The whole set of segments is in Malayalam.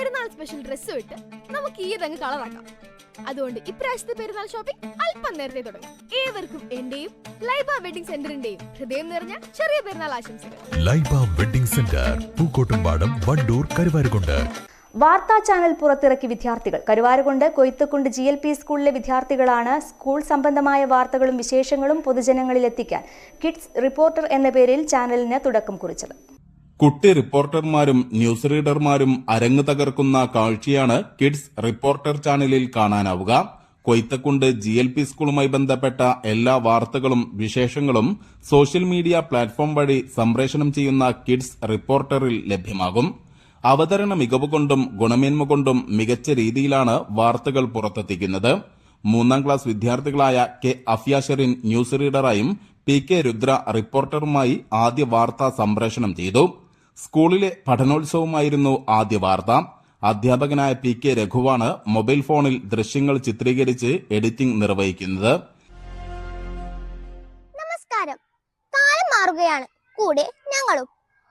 പെരുന്നാൾ സ്പെഷ്യൽ ഡ്രസ്സും ഇട്ട് നമുക്ക് ഈ ഇതങ്ങ് കളറാക്കാം അതുകൊണ്ട് ഇപ്രാവശ്യത്തെ പെരുന്നാൾ ഷോപ്പിംഗ് അല്പം നേരത്തെ തുടങ്ങാം. ഏവർക്കും എന്റെയും ലൈബ വെഡിങ് സെന്ററിന്റെയും ഹൃദയം നിറഞ്ഞ ചെറിയ പെരുന്നാൾ ആശംസകൾ. Laiba wedding centre Pookkottumpadam Wandoor Karuvarakundu. വാർത്താ ചാനൽ പുറത്തിറക്കി വിദ്യാർത്ഥികൾ. Karuvarakundu Koythukundu G L P സ്കൂളിലെ വിദ്യാർത്ഥികളാണ് സ്കൂൾ സംബന്ധമായ വാർത്തകളും വിശേഷങ്ങളും പൊതുജനങ്ങളിൽ എത്തിക്കാൻ. കിഡ്സ് റിപ്പോർട്ടർ എന്ന പേരിൽ ചാനലിന് തുടക്കം കുറിച്ചത്. കുട്ടി റിപ്പോർട്ടർമാരും ന്യൂസ് റീഡർമാരും അരങ്ങ് തകർക്കുന്ന കാഴ്ചയാണ് കിഡ്സ് റിപ്പോർട്ടർ ചാനലിൽ കാണാനാവുക. കൊയ്ത്തക്കുണ്ട് ജി എൽ പി സ്കൂളുമായി ബന്ധപ്പെട്ട എല്ലാ വാർത്തകളും വിശേഷങ്ങളും സോഷ്യൽ മീഡിയ പ്ലാറ്റ്ഫോം വഴി സംപ്രേഷണം ചെയ്യുന്ന കിഡ്സ് റിപ്പോർട്ടറിൽ ലഭ്യമാകും. അവതരണ മികവ് കൊണ്ടും ഗുണമേന്മ കൊണ്ടും മികച്ച രീതിയിലാണ് വാർത്തകൾ പുറത്തെത്തിക്കുന്നത്. മൂന്നാം ക്ലാസ് വിദ്യാർത്ഥികളായ കെ അഫ്യാഷറിൻ ന്യൂസ് റീഡറായും പി കെ രുദ്ര റിപ്പോർട്ടറുമായി ആദ്യ വാർത്ത സംപ്രേഷണം ചെയ്തു. സ്കൂളിലെ പഠനോത്സവമായിരുന്നു ആദ്യ വാർത്ത. അധ്യാപകനായ പി കെ രഘുവാണ് മൊബൈൽ ഫോണിൽ ദൃശ്യങ്ങൾ ചിത്രീകരിച്ച് എഡിറ്റിംഗ് നിർവഹിക്കുന്നത്. നമസ്കാരം. കാലം മാറുകയാണ്. കൂടെ ഞങ്ങളും.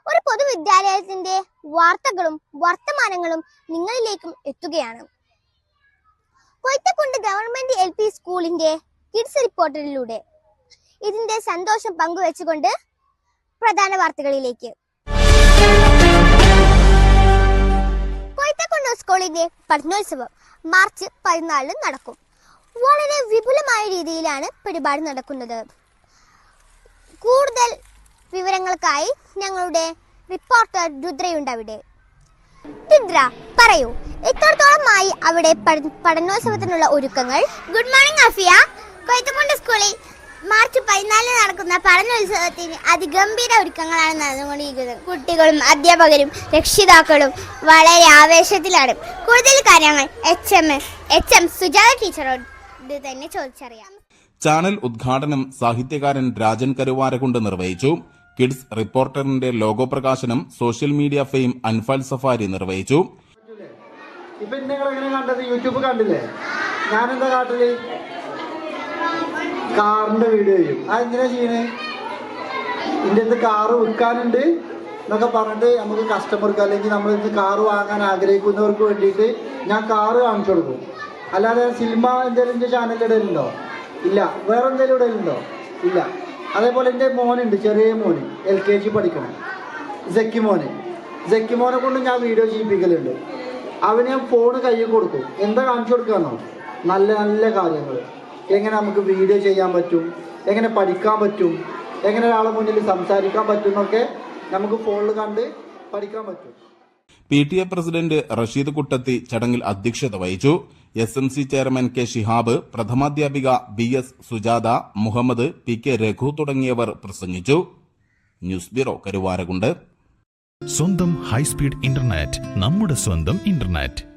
ഒരു പൊതുവിദ്യാലയത്തിന്റെ വാർത്തകളും വർത്തമാനങ്ങളും നിങ്ങളിലേക്കും എത്തുകയാണ്. കൊയ്ത്തക്കുണ്ട് ഗവൺമെന്റ് എൽ പി സ്കൂളിന്റെ കിഡ്സ് റിപ്പോർട്ടറിലൂടെ. ഇതിന്റെ സന്തോഷം പങ്കുവെച്ചുകൊണ്ട് പ്രധാന വാർത്തകളിലേക്ക്. സ്കൂളിന്റെ പഠനോത്സവം മാർച്ച് പതിനാലിന് നടക്കും. വളരെ വിപുലമായ രീതിയിലാണ് പരിപാടി നടക്കുന്നത്. കൂടുതൽ വിവരങ്ങൾക്കായി ഞങ്ങളുടെ റിപ്പോർട്ടർ രുദ്രയുണ്ട് അവിടെ. രുദ്ര പറയൂ. എത്രത്തോളമായി അവിടെ പഠനോത്സവത്തിനുള്ള ഒരുക്കങ്ങൾ? Good morning Afiya. മാർച്ച് പതിനാലിന് നടക്കുന്ന പഠനോത്സവത്തിന് അതിഗംഭീര ഒരുക്കങ്ങളാണ് നടന്നുകൊണ്ടിരിക്കുന്നത്. കുട്ടികളും അധ്യാപകരും രക്ഷിതാക്കളും വളരെ ആവേശത്തിലാണ്. കൂടുതൽ കാര്യങ്ങൾ H M H M Sujatha ടീച്ചറോട് തന്നെ ചോദിച്ചറിയാം. ചാനൽ ഉദ്ഘാടനം സാഹിത്യകാരൻ രാജൻ കരുവാരകുണ്ട് നിർവഹിച്ചു. കിഡ്സ് റിപ്പോർട്ടറിന്റെ ലോഗോ പ്രകാശനം social media fame Anfal Safari നിർവഹിച്ചു. ഇപ്പൊ നിങ്ങൾ എങ്ങനെ കണ്ടത്? യൂട്യൂബ് കണ്ടില്ലേ? ഞാനെന്താ കാട്ടൽ? കാറിന്റെ വീഡിയോ ചെയ്യും അതെന്തിനാ ചെയ്യണേ? ഇന്റെ അടുത്ത് കാറ് വിൽക്കാനുണ്ട് എന്നൊക്കെ പറഞ്ഞിട്ട് നമുക്ക് കസ്റ്റമർക്ക് അല്ലെങ്കിൽ നമ്മൾ ഇന്ന് കാറ് വാങ്ങാൻ ആഗ്രഹിക്കുന്നവർക്ക് വേണ്ടിയിട്ട് ഞാൻ കാറ് കാണിച്ചു കൊടുക്കും. അല്ലാതെ സിനിമ എന്തെങ്കിലും എന്റെ ചാനലിൽ ഇടലുണ്ടോ? ഇല്ല. വേറെ എന്തെങ്കിലും ഇടലുണ്ടോ? ഇല്ല. അതേപോലെ എന്റെ മോനുണ്ട് ചെറിയ മോന് എൽ കെ ജി പഠിക്കണം. ജക്കി മോന്. ജക്കി മോനെ കൊണ്ട് ഞാൻ വീഡിയോ ചെയ്യിപ്പിക്കലുണ്ട്. അവന് ഞാൻ ഫോണ് കയ്യിൽ കൊടുക്കും. എന്താ കാണിച്ചു കൊടുക്കാന്നോ? നല്ല നല്ല കാര്യങ്ങൾ എങ്ങനെ നമുക്ക് വീഡിയോ ചെയ്യാൻ പറ്റും? എങ്ങനെ പഠിക്കാൻ പറ്റും? എങ്ങനെ ഒരാളെ മുന്നിൽ സംസാരിക്കാൻ പറ്റും എന്നൊക്കെ നമുക്ക് ഫോണിൽ കണ്ട് പഠിക്കാൻ പറ്റും. P T A president Rasheed Kuttathi ചടങ്ങിൽ അധ്യക്ഷത വഹിച്ചു. S M C chairman K Shihab പ്രഥമാധ്യാപിക B S Sujatha Muhammad P K Raghu തുടങ്ങിയവർ പ്രസംഗിച്ചു. News bureau Karuvarakundu. സ്വന്തം ഹൈസ്പീഡ് ഇന്റർനെറ്റ് നമ്മുടെ സ്വന്തം ഇന്റർനെറ്റ്.